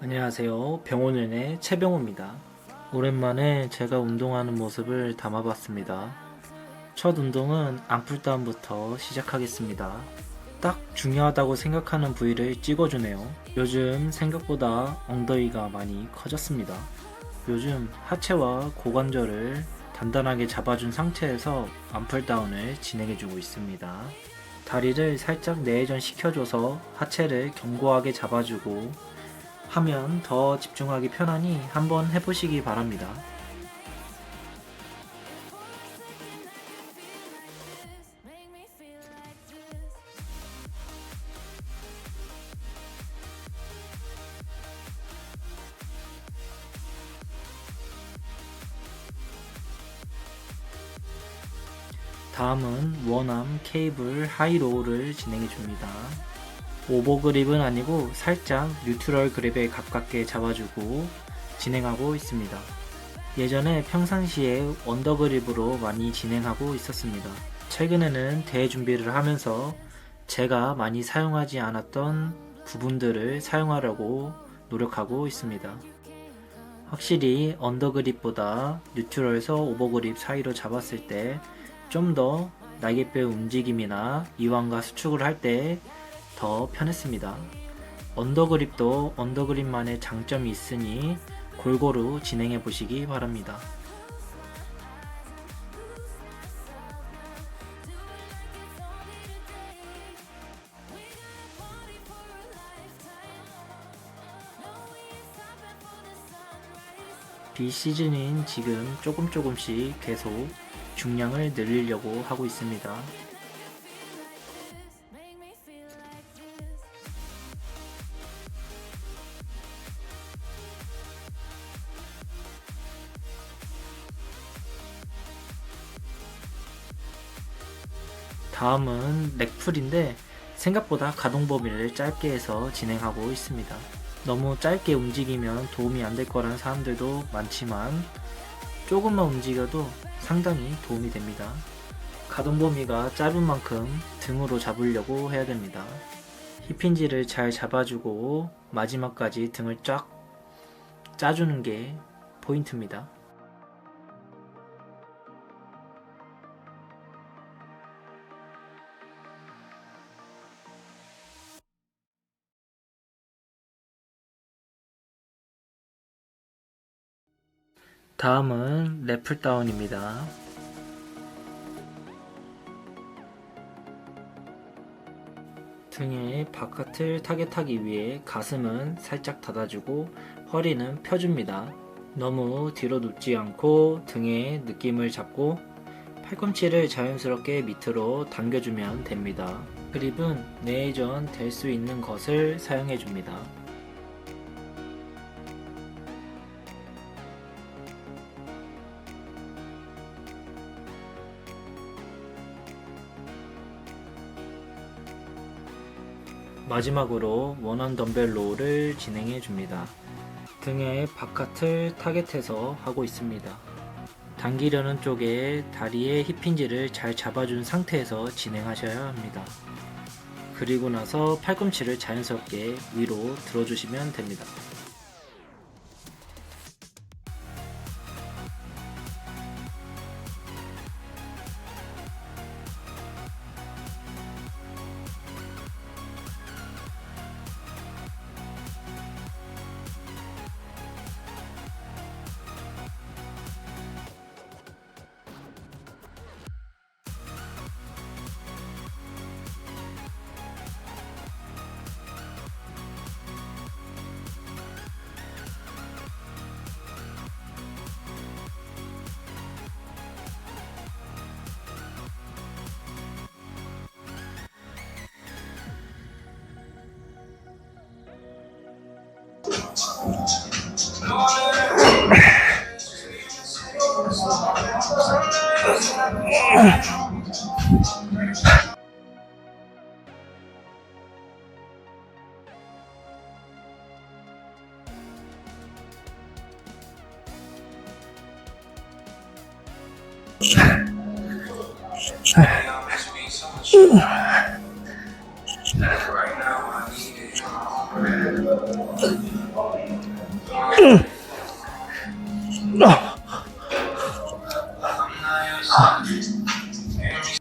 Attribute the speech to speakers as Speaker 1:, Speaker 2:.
Speaker 1: 안녕하세요. 병원연의 최병호입니다. 오랜만에 제가 운동하는 모습을 담아봤습니다. 첫 운동은 앙풀다운부터 시작하겠습니다. 딱 중요하다고 생각하는 부위를 찍어주네요. 요즘 생각보다 엉덩이가 많이 커졌습니다. 요즘 하체와 고관절을 단단하게 잡아준 상태에서 앙풀다운을 진행해주고 있습니다. 다리를 살짝 내전 시켜줘서 하체를 견고하게 잡아주고 하면 더 집중하기 편하니 한번 해보시기 바랍니다. 다음은 원암 케이블 하이로우를 진행해 줍니다. 오버 그립은 아니고 살짝 뉴트럴 그립에 가깝게 잡아주고 진행하고 있습니다. 예전에 평상시에 언더 그립으로 많이 진행하고 있었습니다. 최근에는 대회 준비를 하면서 제가 많이 사용하지 않았던 부분들을 사용하려고 노력하고 있습니다. 확실히 언더 그립보다 뉴트럴에서 오버 그립 사이로 잡았을 때 좀 더 날개뼈 움직임이나 이완과 수축을 할 때 더 편했습니다. 언더그립도 언더그립만의 장점이 있으니 골고루 진행해 보시기 바랍니다. 비시즌인 지금 조금 조금씩 계속 중량을 늘리려고 하고 있습니다. 다음은 렉풀인데 생각보다 가동 범위를 짧게 해서 진행하고 있습니다. 너무 짧게 움직이면 도움이 안 될 거라는 사람들도 많지만 조금만 움직여도 상당히 도움이 됩니다. 가동 범위가 짧은 만큼 등으로 잡으려고 해야 됩니다. 힙힌지를 잘 잡아주고 마지막까지 등을 쫙 짜주는 게 포인트입니다. 다음은 래플다운입니다. 등의 바깥을 타겟하기 위해 가슴은 살짝 닫아주고 허리는 펴줍니다. 너무 뒤로 눕지 않고 등의 느낌을 잡고 팔꿈치를 자연스럽게 밑으로 당겨주면 됩니다. 그립은 내전 될 수 있는 것을 사용해줍니다. 마지막으로 원원 덤벨 로우를 진행해 줍니다. 등의 바깥을 타겟해서 하고 있습니다. 당기려는 쪽에 다리의 힙힌지를 잘 잡아준 상태에서 진행하셔야 합니다. 그리고 나서 팔꿈치를 자연스럽게 위로 들어주시면 됩니다. Ugh.
Speaker 2: 아,